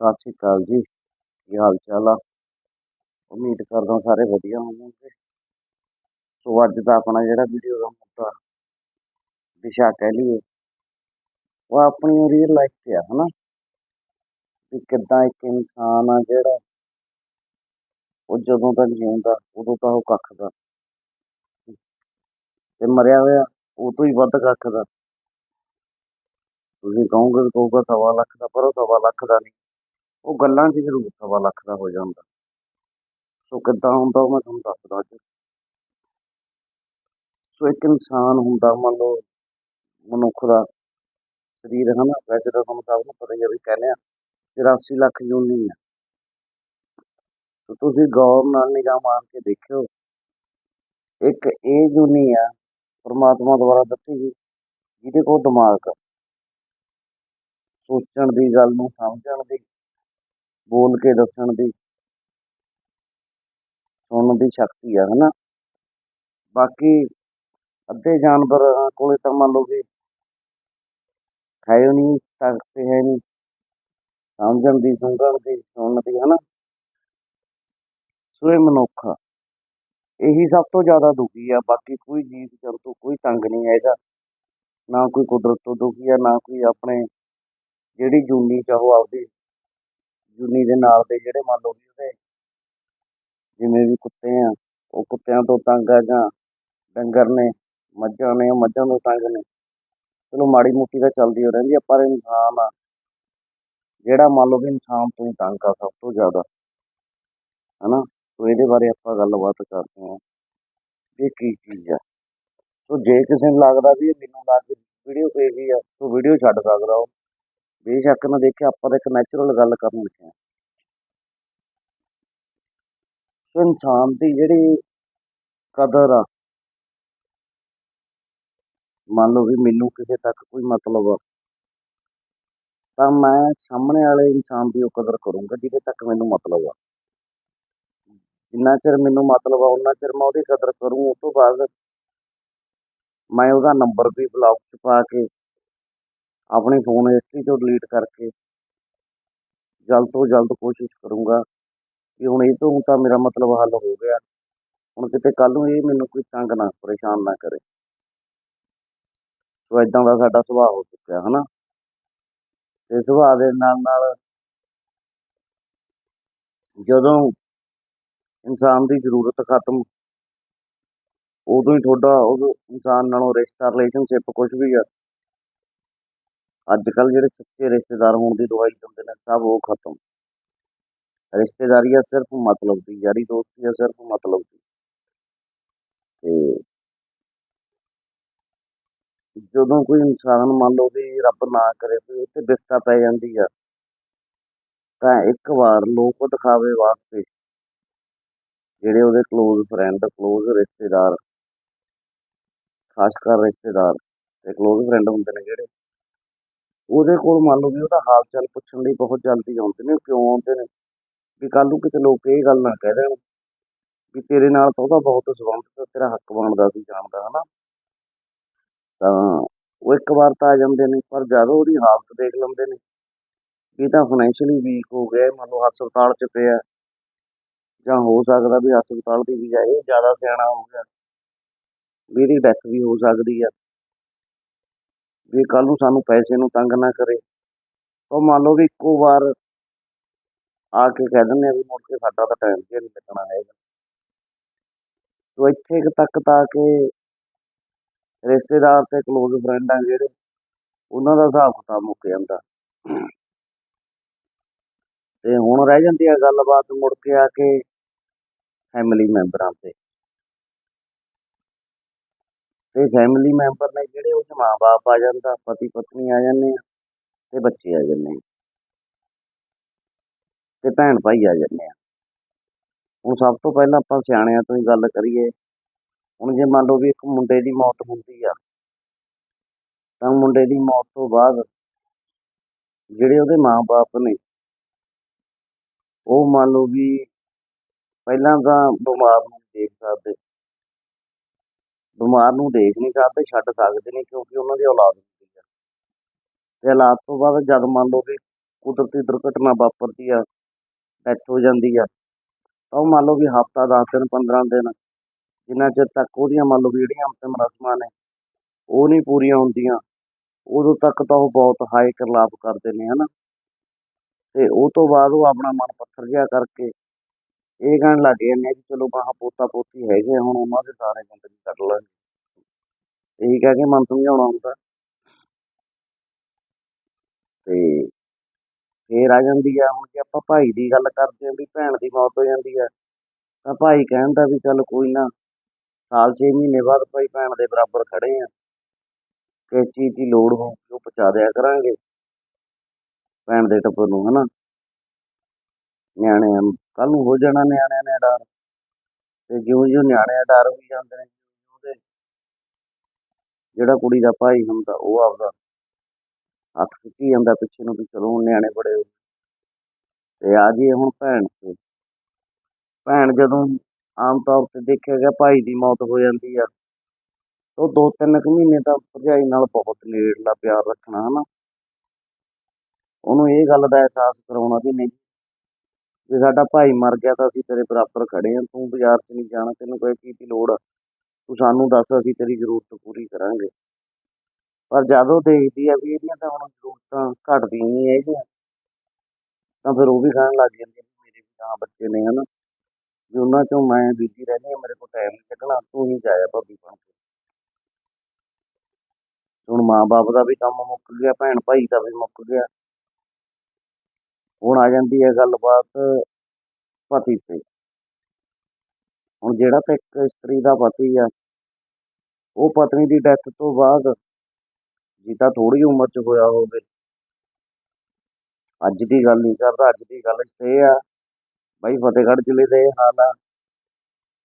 ਸਤਿ ਸ਼੍ਰੀ ਅਕਾਲ ਜੀ। ਕੀ ਹਾਲ ਚਾਲ ਆ? ਉਮੀਦ ਕਰਦਾ ਸਾਰੇ ਵਧੀਆ ਹੋਵੋਗੇ। ਸੋ ਅੱਜ ਦਾ ਆਪਣਾ ਜਿਹੜਾ ਵੀਡੀਓ ਦਾ ਮੁੱਦਾ ਦਿਸ਼ਾ ਕਹਿ ਲਈਏ, ਉਹ ਆਪਣੀ ਰੀਅਲ ਲਾਈਫ ਤੇ ਆ, ਹਨਾ? ਵੀ ਕਿੱਦਾਂ ਇੱਕ ਇਨਸਾਨ ਆ ਜਿਹੜਾ ਉਹ ਜਦੋਂ ਤੱਕ ਜਿਉਂਦਾ ਉਦੋਂ ਤਾਂ ਉਹ ਕੱਖ ਦਾ। ਤੇ ਮਰਿਆ ਹੋਇਆ, ਉਹ ਤੋਂ ਹੀ ਵੱਧ ਕੱਖ ਦਾ। ਤੁਸੀਂ ਕਹੋਗੇ ਵੀ ਕਹੂਗਾ ਸਵਾ ਲੱਖ ਦਾ, ਪਰ ਉਹ ਸਵਾ ਲੱਖ ਦਾ ਨਹੀਂ। ਉਹ ਗੱਲਾਂ 'ਚ ਜ਼ਰੂਰ ਸਵਾ ਲੱਖ ਦਾ ਹੋ ਜਾਂਦਾ। ਸੋ ਕਿੱਦਾਂ ਹੁੰਦਾ ਉਹ ਮੈਂ ਤੁਹਾਨੂੰ ਦੱਸਦਾ ਅੱਜ। ਸੋ ਇੱਕ ਇਨਸਾਨ ਹੁੰਦਾ, ਮੰਨ ਲਓ ਮਨੁੱਖ ਦਾ ਸਰੀਰ ਹੈ ਨਾ ਵੈਸੇ ਤਾਂ ਤੁਹਾਨੂੰ ਸਭ ਨੂੰ ਪਤਾ ਹੀ ਹੈ ਵੀ ਕਹਿੰਦੇ ਆ 84 ਲੱਖ ਯੂਨੀ ਹੈ ਸੋ ਤੁਸੀਂ ਗੌਰ ਨਾਲ ਨਿਗਾਹ ਮਾਰ ਕੇ ਦੇਖਿਓ, ਇੱਕ ਇਹ ਯੂਨੀ ਆ, ਪਰਮਾਤਮਾ ਦੁਆਰਾ ਦਿੱਤੀ ਗਈ, ਜਿਹਦੇ ਕੋਲ ਦਿਮਾਗ ਆ। ਸੋਚਣ ਦੀ ਗੱਲ ਨੂੰ ਸਮਝਣ ਦੀ ਬੋਲ ਕੇ ਦੱਸਣ ਦੀ, ਸੁਣਨ ਦੀ ਸ਼ਕਤੀ ਆ, ਹਨਾ? ਬਾਕੀ ਅੱਧੇ ਜਾਨਵਰ ਕੋਲੇ ਤਾਂ ਮੰਨ ਲਓ ਕਿ ਹੈ ਨਹੀਂ ਤਾਕਤ ਹੈ ਨਹੀਂ, ਸਮਝਣ ਦੀ, ਸੁਣਨ ਦੀ ਸੁਣਨ ਦੀ, ਹਨਾ? ਸੋ ਮਨੁੱਖ ਇਹੀ ਸਭ ਤੋਂ ਜ਼ਿਆਦਾ ਦੁਖੀ ਆ, ਬਾਕੀ ਕੋਈ ਜੀਵ ਜੰਤੂ, ਕੋਈ ਤੰਗ ਨਹੀਂ ਹੈਗਾ। ਨਾ ਕੋਈ ਕੁਦਰਤ ਤੋਂ ਦੁਖੀ ਆ, ਨਾ ਕੋਈ ਆਪਣੇ ਜਿਹੜੀ ਜੂਨੀ ਚਾਹੋ ਆਪਦੀ ਜੂਨੀ ਦੇ ਨਾਲ ਦੇ ਜਿਹੜੇ ਮੰਨ ਲਓ ਵੀ ਉਹਦੇ ਜਿਵੇਂ ਵੀ ਕੁੱਤੇ ਆ, ਉਹ ਕੁੱਤਿਆਂ ਤੋਂ ਤੰਗ ਆ ਜਾਂ ਡੰਗਰ ਨੇ, ਮੱਝਾਂ ਨੇ ਮੱਝਾਂ ਤੋਂ ਤੰਗ ਨੇ। ਚਲੋ ਮਾੜੀ ਮੋਟੀ ਤਾਂ ਚੱਲਦੀ ਹੋ ਰਹਿੰਦੀ ਆ, ਪਰ ਇਨਸਾਨ ਆ, ਜਿਹੜਾ ਮੰਨ ਲਓ ਵੀ ਇਨਸਾਨ ਤੋਂ ਹੀ ਤੰਗ ਆ ਸਭ ਤੋਂ ਜ਼ਿਆਦਾ। ਹਨਾ? ਸੋ ਇਹਦੇ ਬਾਰੇ ਆਪਾਂ ਗੱਲਬਾਤ ਕਰਦੇ ਹਾਂ ਇਹ ਕੀ ਚੀਜ਼ ਆ। ਸੋ ਜੇ ਕਿਸੇ ਨੂੰ ਲੱਗਦਾ ਵੀ ਇਹ ਮੈਨੂੰ ਲੱਗ ਵੀਡੀਓ ਪੇਜੀ ਆ, ਸੋ ਵੀਡੀਓ ਛੱਡ ਸਕਦਾ ਉਹ। ਬੇਸ਼ੱਕ ਨਾ ਦੇਖੇ ਆਪਾਂ ਤਾਂ ਇੱਕ ਨੈਚੁਰਲ ਗੱਲ ਕਰਨ ਲੱਗੇ ਹਾਂ। ਇਨਸਾਨ ਦੀ ਜਿਹੜੀ ਕਦਰ ਆ, ਮੰਨ ਲਓ ਵੀ ਮੈਨੂੰ ਕਿਸੇ ਤੱਕ ਕੋਈ ਮਤਲਬ ਆ, ਤਾਂ ਮੈਂ ਸਾਹਮਣੇ ਵਾਲੇ ਇਨਸਾਨ ਦੀ ਉਹ ਕਦਰ ਕਰੂੰਗਾ ਜਿਹਦੇ ਤੱਕ ਮੈਨੂੰ ਮਤਲਬ ਆ। ਜਿੰਨਾ ਚਿਰ ਮੈਨੂੰ ਮਤਲਬ ਆ ਉਹਨਾਂ ਚਿਰ ਮੈਂ ਉਹਦੀ ਕਦਰ ਕਰੂੰ, ਉਸ ਤੋਂ ਬਾਅਦ ਮੈਂ ਉਹਦਾ ਨੰਬਰ ਵੀ ਬਲੌਕ 'ਚ ਪਾ ਕੇ ਆਪਣੀ ਫੋਨ ਹਿਸਟਰੀ ਤੋਂ ਡਿਲੀਟ ਕਰਕੇ ਜਲਦ ਤੋਂ ਜਲਦ ਕੋਸ਼ਿਸ਼ ਕਰੂੰਗਾ ਕਿ ਹੁਣ ਇਹ ਤੋਂ ਤਾਂ ਮੇਰਾ ਮਤਲਬ ਹੱਲ ਹੋ ਗਿਆ। ਹੁਣ ਕਿਤੇ ਕੱਲ ਨੂੰ ਇਹ ਮੈਨੂੰ ਕੋਈ ਤੰਗ ਨਾ, ਪਰੇਸ਼ਾਨ ਨਾ ਕਰੇ। ਸੋ ਇਦਾਂ ਦਾ ਸਾਡਾ ਸੁਭਾਅ ਹੋ ਚੁੱਕਿਆ, ਹਨਾ? ਤੇ ਸੁਭਾਅ ਦੇ ਨਾਲ ਨਾਲ ਜਦੋਂ ਇਨਸਾਨ ਦੀ ਜ਼ਰੂਰਤ ਖਤਮ, ਉਦੋਂ ਹੀ ਤੁਹਾਡਾ ਉਹ ਇਨਸਾਨ ਨਾਲੋਂ ਰਿਸ਼ਤਾ ਰਿਲੇਸ਼ਨਸ਼ਿਪ ਕੁਝ ਵੀ ਆ ਅੱਜ ਕੱਲ ਜਿਹੜੇ ਸੱਚੇ ਰਿਸ਼ਤੇਦਾਰ ਹੋਣ ਦੀ ਦਵਾਈ ਦਿੰਦੇ ਨੇ, ਸਭ ਉਹ ਖਤਮ। ਰਿਸ਼ਤੇਦਾਰੀ ਆ ਸਿਰਫ ਮਤਲਬ ਦੀ, ਯਾਰੀ ਦੋਸਤੀ ਆ ਸਿਰਫ ਮਤਲਬ ਦੀ। ਤੇ ਜਦੋਂ ਕੋਈ ਇਨਸਾਨ ਮੰਨ ਲਓ ਵੀ ਰੱਬ ਨਾ ਕਰੇ, ਤੇ ਉੱਤੇ ਵਿਸਤਾ ਪੈ ਜਾਂਦੀ ਆ, ਤਾਂ ਇੱਕ ਵਾਰ ਲੋਕ ਦਿਖਾਵੇ ਵਾਸਤੇ, ਜਿਹੜੇ ਉਹਦੇ ক্লোਜ਼ ਫਰੈਂਡ ক্লোਜ਼ ਰਿਸ਼ਤੇਦਾਰ, ਖਾਸ ਕਰ ਰਿਸ਼ਤੇਦਾਰ ਤੇ ক্লোਜ਼ ਫਰੈਂਡ ਹੁੰਦੇ ਨੇ ਜਿਹੜੇ ਉਹਦੇ ਕੋਲ ਮੰਨ ਲਓ ਵੀ ਉਹਦਾ ਹਾਲ ਚਾਲ ਪੁੱਛਣ ਲਈ ਬਹੁਤ ਜਲਦੀ ਆਉਂਦੇ ਨੇ, ਕਿਉਂ ਆਉਂਦੇ ਨੇ? ਵੀ ਕੱਲ ਨੂੰ ਕਿਤੇ ਲੋਕ ਇਹ ਗੱਲ ਨਾ ਕਹਿ ਦੇਣ ਵੀ ਤੇਰੇ ਨਾਲ ਤਾਂ ਉਹਦਾ ਬਹੁਤ ਸਬੰਧ ਤੇ ਤੇਰਾ ਹੱਕ ਬਣਦਾ ਸੀ ਜਾਣਦਾ ਹਨਾ? ਤਾਂ ਉਹ ਇੱਕ ਵਾਰ ਤਾਂ ਆ ਜਾਂਦੇ ਨੇ, ਪਰ ਜਦੋਂ ਉਹਦੀ ਹਾਲਤ ਦੇਖ ਲੈਂਦੇ ਨੇ ਇਹ ਤਾਂ ਫਾਈਨੈਂਸ਼ੀਅਲੀ ਵੀਕ ਹੋ ਗਿਆ, ਮੰਨ ਲਓ ਹਸਪਤਾਲ 'ਚ ਪਿਆ। ਜਾਂ ਹੋ ਸਕਦਾ ਵੀ ਹਸਪਤਾਲ ਦੀ ਬਜਾਏ ਜ਼ਿਆਦਾ ਸਿਆਣਾ ਹੋ ਗਿਆ, ਵੀ ਇਹਦੀ ਡੈਥ ਵੀ ਹੋ ਸਕਦੀ ਆ। ਵੀ ਕੱਲ ਨੂੰ ਸਾਨੂੰ ਪੈਸੇ ਨੂੰ ਤੰਗ ਨਾ ਕਰੇ। ਤਾਂ ਮੰਨ ਲਓ ਵੀ ਇੱਕੋ ਵਾਰ ਆ ਕੇ ਕਹਿ ਦਿੰਦੇ ਆ ਵੀ ਮੁੜ ਕੇ ਸਾਡਾ ਤਾਂ ਟਾਈਮ ਤੇ ਨਹੀਂ ਲੱਗਣਾ ਹੈਗਾ। ਸੋ ਇੱਥੇ ਤੱਕ ਤਾਂ ਕਿ ਰਿਸ਼ਤੇਦਾਰ ਤੇ ਕਲੋਜ਼ ਫਰੈਂਡ ਆ ਜਿਹੜੇ, ਉਹਨਾਂ ਦਾ ਹਿਸਾਬ ਕਿਤਾਬ ਮੁੱਕ ਜਾਂਦਾ। ਤੇ ਹੁਣ ਰਹਿ ਜਾਂਦੀ ਆ ਗੱਲਬਾਤ ਮੁੜ ਕੇ ਆ ਕੇ ਫੈਮਿਲੀ ਮੈਂਬਰਾਂ ਤੇ। ਤੇ ਫੈਮਿਲੀ ਮੈਂਬਰ ਨੇ ਜਿਹੜੇ ਉਹਦੇ 'ਚ ਮਾਂ-ਬਾਪ ਆ ਜਾਂਦਾ ਪਤੀ ਪਤਨੀ ਆ ਜਾਂਦੇ ਆ ਤੇ ਬੱਚੇ ਆ ਜਾਂਦੇ ਆ। ਤੇ ਭੈਣ ਭਾਈ ਆ ਜਾਂਦੇ ਆ। ਹੁਣ ਸਭ ਤੋਂ ਪਹਿਲਾਂ ਆਪਾਂ ਸਿਆਣਿਆਂ ਤੋਂ ਹੀ ਗੱਲ ਕਰੀਏ। ਹੁਣ ਜੇ ਮੰਨ ਲਓ ਵੀ ਇੱਕ ਮੁੰਡੇ ਦੀ ਮੌਤ ਹੁੰਦੀ ਆ, ਤਾਂ ਮੁੰਡੇ ਦੀ ਮੌਤ ਤੋਂ ਬਾਅਦ ਜਿਹੜੇ ਉਹਦੇ ਮਾਂ-ਬਾਪ ਨੇ, ਉਹ ਮੰਨ ਲਓ ਵੀ ਪਹਿਲਾਂ ਤਾਂ ਬਿਮਾਰ ਨੂੰ ਦੇਖ ਸਕਦੇ। ਬਿਮਾਰ ਨੂੰ ਦੇਖ ਨਹੀਂ ਸਕਦੇ, ਛੱਡ ਸਕਦੇ ਨਹੀਂ ਕਿਉਂਕਿ ਉਹਨਾਂ ਦੀ ਔਲਾਦ ਹੁੰਦੀ ਹੈ ਤੇ ਔਲਾਦ ਤੋਂ ਬਾਅਦ ਜਦ ਮੰਨ ਲਓ ਕਿ ਕੁਦਰਤੀ ਦੁਰਘਟਨਾ ਵਾਪਰਦੀ ਆ ਡੈਥ ਹੋ ਜਾਂਦੀ ਆ, ਤਾਂ ਉਹ ਮੰਨ ਲਓ ਵੀ ਹਫਤਾ 10 ਦਿਨ 15 ਦਿਨ ਜਿੰਨਾ ਚਿਰ ਤੱਕ ਉਹਦੀਆਂ ਮੰਨ ਲਓ ਵੀ ਜਿਹੜੀਆਂ ਅੰਤਿਮ ਰਸਮਾਂ ਨੇ, ਉਹ ਨਹੀਂ ਪੂਰੀਆਂ ਹੁੰਦੀਆਂ, ਉਦੋਂ ਤੱਕ ਤਾਂ ਉਹ ਬਹੁਤ ਹਾਈ ਕਰਲਾਪ ਕਰਦੇ ਨੇ, ਹਨਾ। ਤੇ ਉਹ ਤੋਂ ਬਾਅਦ ਉਹ ਆਪਣਾ ਮਨ ਪੱਥਰ ਜਿਹਾ ਕਰਕੇ ਇਹ ਕਹਿਣ ਲੱਗ ਜਾਂਦੇ ਆ ਕਿ ਚਲੋ ਬਾਹਾਂ ਪੋਤਾ ਪੋਤੀ ਹੈਗੇ ਆ, ਹੁਣ ਉਹਨਾਂ ਦੇ ਸਾਰੇ ਜ਼ਿੰਦਗੀ ਕੱਢ ਲਾਂਗੇ। ਇਹੀ ਕਹਿ ਕੇ ਮਨ ਸਮਝਾਉਣਾ ਹੁੰਦਾ। ਤੇ ਫੇਰ ਆ ਜਾਂਦੀ ਆ ਹੁਣ ਜੇ ਆਪਾਂ ਭਾਈ ਦੀ ਗੱਲ ਕਰਦੇ ਹਾਂ ਵੀ ਭੈਣ ਦੀ ਮੌਤ ਹੋ ਜਾਂਦੀ ਆ ਤਾਂ ਭਾਈ ਕਹਿੰਦਾ ਵੀ ਚੱਲ ਕੋਈ ਨਾ ਸਾਲ 6 ਮਹੀਨੇ ਬਾਅਦ ਭਾਈ ਭੈਣ ਦੇ ਬਰਾਬਰ ਖੜੇ ਆ। ਕਿਸ ਚੀਜ਼ ਦੀ ਲੋੜ ਹੋਊਗੀ ਉਹ ਪਹੁੰਚਾ ਦਿਆ ਕਰਾਂਗੇ। ਭੈਣ ਦੇ ਟੱਬਰ ਨੂੰ ਹਨਾ? ਨਿਆਣੇ ਕੱਲ ਨੂੰ ਹੋ ਜਾਣਾ ਨਿਆਣਿਆਂ ਨੇ ਡਰ। ਤੇ ਜਿਉਂ ਜਿਉਂ ਨਿਆਣੇ ਡਰ ਹੋਈ ਜਾਂਦੇ ਨੇ, ਉਹਦੇ ਜਿਹੜਾ ਕੁੜੀ ਦਾ ਭਾਈ ਹੁੰਦਾ, ਉਹ ਆਪਦਾ ਹੱਥ ਖਿੱਚੀ ਜਾਂਦਾ ਪਿੱਛੇ ਨੂੰ ਵੀ ਚਲੋ ਨਿਆਣੇ ਬੜੇ ਤੇ ਆ ਜੀ ਹੁਣ ਭੈਣ ਤੇ। ਭੈਣ ਜਦੋਂ ਆਮ ਤੌਰ ਤੇ ਦੇਖਿਆ ਗਿਆ ਭਾਈ ਦੀ ਮੌਤ ਹੋ ਜਾਂਦੀ ਆ ਉਹ ਦੋ ਤਿੰਨ ਕੁ ਮਹੀਨੇ ਤਾਂ ਭਰਜਾਈ ਨਾਲ ਬਹੁਤ ਨੇੜਲਾ ਪਿਆਰ ਰੱਖਣਾ, ਹਨਾ। ਉਹਨੂੰ ਇਹ ਗੱਲ ਦਾ ਅਹਿਸਾਸ ਕਰਾਉਣਾ ਵੀ ਨਹੀਂ। ਜੇ ਸਾਡਾ ਭਾਈ ਮਰ ਗਿਆ ਤਾਂ ਅਸੀਂ ਤੇਰੇ ਬਰਾਬਰ ਖੜੇ ਹਾਂ। ਤੂੰ ਬਾਜ਼ਾਰ 'ਚ ਨਹੀਂ ਜਾਣਾ, ਤੈਨੂੰ ਕੋਈ ਚੀਜ਼ ਦੀ ਲੋੜ ਆ? ਤੂੰ ਸਾਨੂੰ ਦੱਸ, ਅਸੀਂ ਤੇਰੀ ਜ਼ਰੂਰਤ ਪੂਰੀ ਕਰਾਂਗੇ। ਪਰ ਜਦੋਂ ਦੇਖਦੀ ਆ ਵੀ ਇਹਦੀਆਂ ਤਾਂ ਹੁਣ ਜ਼ਰੂਰਤਾਂ ਘਟਦੀਆਂ ਨਹੀਂ ਹੈਗੀਆਂ, ਤਾਂ ਫਿਰ ਉਹ ਵੀ ਕਹਿਣ ਲੱਗ ਜਾਂਦੀ ਮੇਰੇ ਵੀ ਤਾਂ ਬੱਚੇ ਨੇ, ਹਨਾ? ਵੀ ਉਹਨਾਂ ਚੋਂ ਮੈਂ ਬੀਜੀ ਰਹਿੰਦੀ ਹਾਂ, ਮੇਰੇ ਕੋਲ ਟਾਈਮ ਨਹੀਂ ਕੱਢਣਾ, ਤੂੰ ਹੀ ਜਾਇਆ ਭਾਬੀ ਬਣ ਕੇ। ਹੁਣ ਮਾਂ-ਬਾਪ ਦਾ ਵੀ ਕੰਮ ਮੁੱਕ ਗਿਆ ਭੈਣ ਭਾਈ ਦਾ ਵੀ ਮੁੱਕ ਗਿਆ। ਹੁਣ ਆ ਜਾਂਦੀ ਹੈ ਗੱਲਬਾਤ ਪਤੀ ਤੇ। ਹੁਣ ਜਿਹੜਾ ਤਾਂ ਇੱਕ ਇਸਤਰੀ ਦਾ ਪਤੀ ਆ, ਉਹ ਪਤਨੀ ਦੀ ਡੈਥ ਤੋਂ ਬਾਅਦ ਜਿੱਦਾਂ ਥੋੜੀ ਉਮਰ 'ਚ ਹੋਇਆ ਹੋਵੇ। ਅੱਜ ਦੀ ਗੱਲ ਨਹੀਂ ਕਰਦਾ, ਅੱਜ ਦੀ ਗੱਲ ਇਹ ਆ, ਬਾਈ ਫਤਿਹਗੜ੍ਹ ਜ਼ਿਲ੍ਹੇ ਦੇ ਇਹ ਹਾਲ ਆ।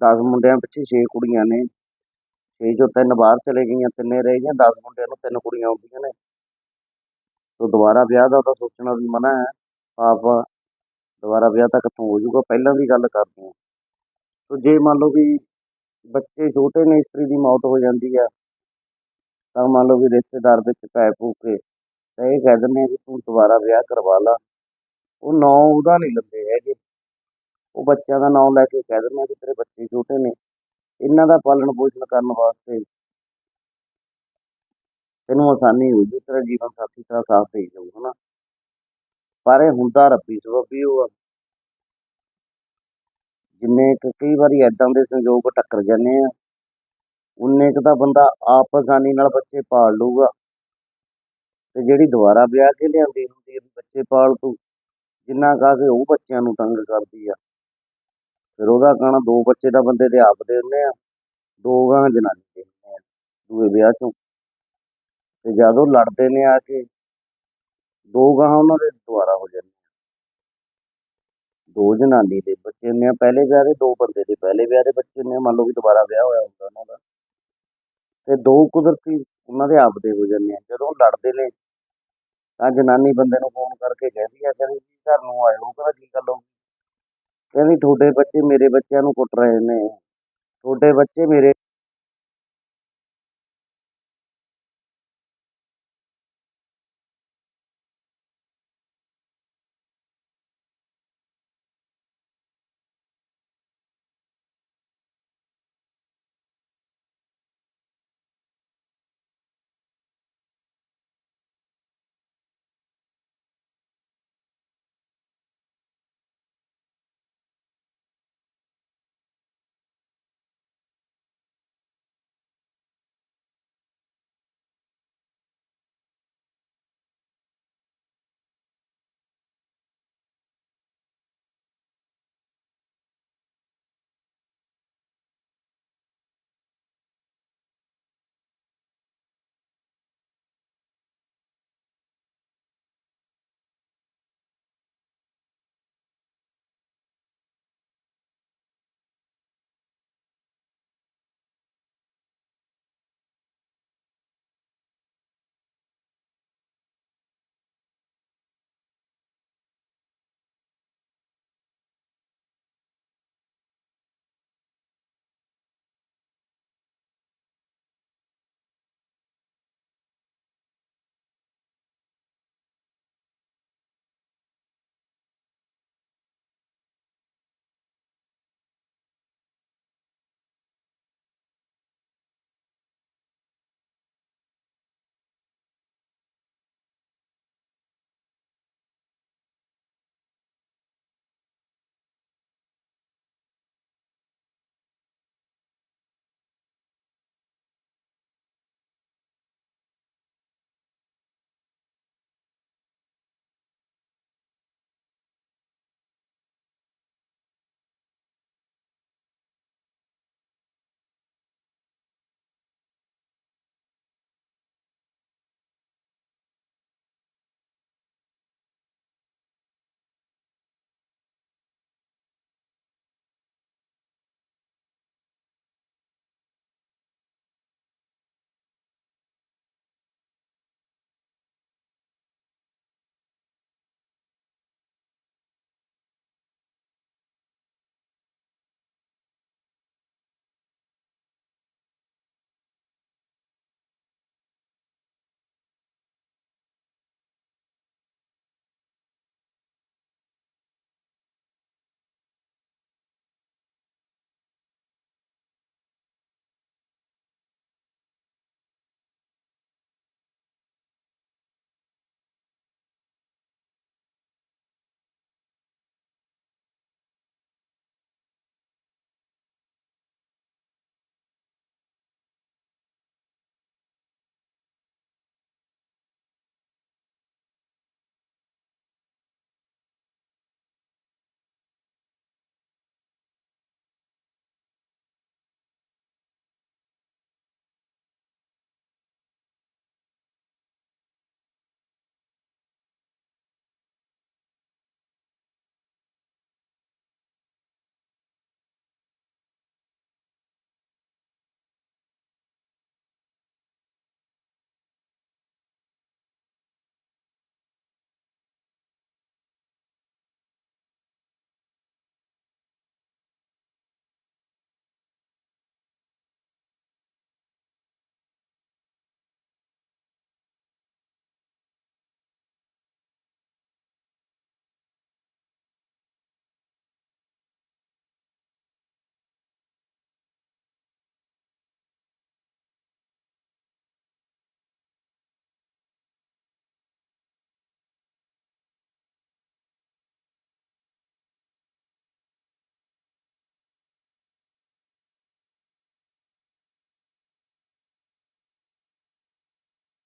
10 ਮੁੰਡਿਆਂ ਪਿੱਛੇ 6 ਕੁੜੀਆਂ ਨੇ 6 ਚੋਂ ਤਿੰਨ ਬਾਹਰ ਚਲੇ ਗਈਆਂ, ਤਿੰਨੇ ਰਹਿ ਗਈਆਂ 10 ਮੁੰਡਿਆਂ ਨੂੰ ਤਿੰਨ ਕੁੜੀਆਂ ਆਉਂਦੀਆਂ ਨੇ। ਤੋ ਦੁਬਾਰਾ ਵਿਆਹ ਦਾ ਤਾਂ ਸੋਚਣਾ ਵੀ ਮਨਾ ਹੈ। ਪਾਪ ਦੁਬਾਰਾ ਵਿਆਹ ਤਾਂ ਕਿੱਥੋਂ ਹੋ ਜਾਊਗਾ, ਪਹਿਲਾਂ ਦੀ ਗੱਲ ਕਰਦੇ ਹਾਂ। ਤੋ ਜੇ ਮੰਨ ਲਓ ਵੀ ਬੱਚੇ ਛੋਟੇ ਨੇ, ਇਸਤਰੀ ਦੀ ਮੌਤ ਹੋ ਜਾਂਦੀ ਆ, ਤਾਂ ਮੰਨ ਲਓ ਵੀ ਰਿਸ਼ਤੇਦਾਰ ਦੇ ਪੈ ਪੂ ਕੇ ਤਾਂ ਇਹ ਕਹਿ ਦਿੰਦੇ ਆ ਵੀ ਤੂੰ ਦੁਬਾਰਾ ਵਿਆਹ ਕਰਵਾ ਲਾ। ਉਹ ਨਾਂ ਉਹਦਾ ਨਹੀਂ ਲੈਂਦੇ ਹੈਗੇ। ਉਹ ਬੱਚਿਆਂ ਦਾ ਨਾਂ ਲੈ ਕੇ ਕਹਿ ਦਿੰਦੇ ਆ ਕਿ ਤੇਰੇ ਬੱਚੇ ਛੋਟੇ ਨੇ। ਇਹਨਾਂ ਦਾ ਪਾਲਣ ਪੋਸ਼ਣ ਕਰਨ ਵਾਸਤੇ ਤੈਨੂੰ ਆਸਾਨੀ ਹੋ ਜੂ ਤੇਰਾ ਜੀਵਨ ਸਾਥੀ ਤੇਰਾ ਸਾਥ ਦੇ ਜਾਊ, ਹਨਾ। ਪਰ ਇਹ ਹੁੰਦਾ ਰੱਬੀ ਸਬੱਬੀ ਉਹ ਆ। ਜਿੰਨੇ ਕੁ ਕਈ ਵਾਰੀ ਐਦਾਂ ਦੇ ਸੰਯੋਗ ਟੱਕਰ ਜਾਂਦੇ ਆ, ਉਨੇ ਕੁ ਤਾਂ ਬੰਦਾ ਆਪ ਆਸਾਨੀ ਨਾਲ ਬੱਚੇ ਪਾਲ ਲੂਗਾ ਤੇ ਜਿਹੜੀ ਦੁਬਾਰਾ ਵਿਆਹ ਕੇ ਲਿਆਂਦੀ ਹੁੰਦੀ ਹੈ ਵੀ ਬੱਚੇ ਪਾਲ ਤੂੰ, ਜਿੰਨਾ ਕਾ ਕੇ ਉਹ ਬੱਚਿਆਂ ਨੂੰ ਤੰਗ ਕਰਦੀ ਆ। ਫਿਰ ਉਹਦਾ ਕਹਿਣਾ ਦੋ ਬੱਚੇ ਤਾਂ ਬੰਦੇ ਦੇ ਆਪ ਦੇ ਹੁੰਦੇ ਆ, ਦੋ ਗਾਂ ਜਨਾਨੀ ਦੇ ਹੁੰਦੇ ਆ, ਦੂਏ ਵਿਆਹ ਚੋਂ। ਤੇ ਜਦੋਂ ਲੜਦੇ ਨੇ ਆ ਕੇ ਦੋ ਗਾਂ ਉਹਨਾਂ ਦੇ ਦੁਬਾਰਾ ਹੋ ਜਾਂਦੇ ਦੋ ਜਨਾਨੀ ਦੇ ਬੱਚੇ ਹੁੰਦੇ ਪਹਿਲੇ ਵਿਆਹ ਦੇ ਦੋ ਬੰਦੇ ਦੇ, ਪਹਿਲੇ ਵਿਆਹ ਦੇ ਬੱਚੇ ਹੁੰਦੇ ਮੰਨ ਲਓ ਵੀ ਦੁਬਾਰਾ ਵਿਆਹ ਹੋਇਆ ਹੁੰਦਾ ਉਹਨਾਂ ਦਾ। ਤੇ ਦੋ ਕੁਦਰਤੀ ਉਹਨਾਂ ਦੇ ਆਪਦੇ ਹੋ ਜਾਂਦੇ ਆ, ਜਦੋਂ ਲੜਦੇ ਨੇ, ਤਾਂ ਜਨਾਨੀ ਬੰਦੇ ਨੂੰ ਫੋਨ ਕਰਕੇ ਕਹਿੰਦੀ ਆ, ਕਹਿੰਦੀ ਜੀ ਘਰ ਨੂੰ ਆਇਓ ਕਹਿੰਦਾ ਕੀ ਗੱਲ ਹੋ ਕਹਿੰਦੀ, ਤੁਹਾਡੇ ਬੱਚੇ ਮੇਰੇ ਬੱਚਿਆਂ ਨੂੰ ਕੁੱਟ ਰਹੇ ਨੇ। ਤੁਹਾਡੇ ਬੱਚੇ ਮੇਰੇ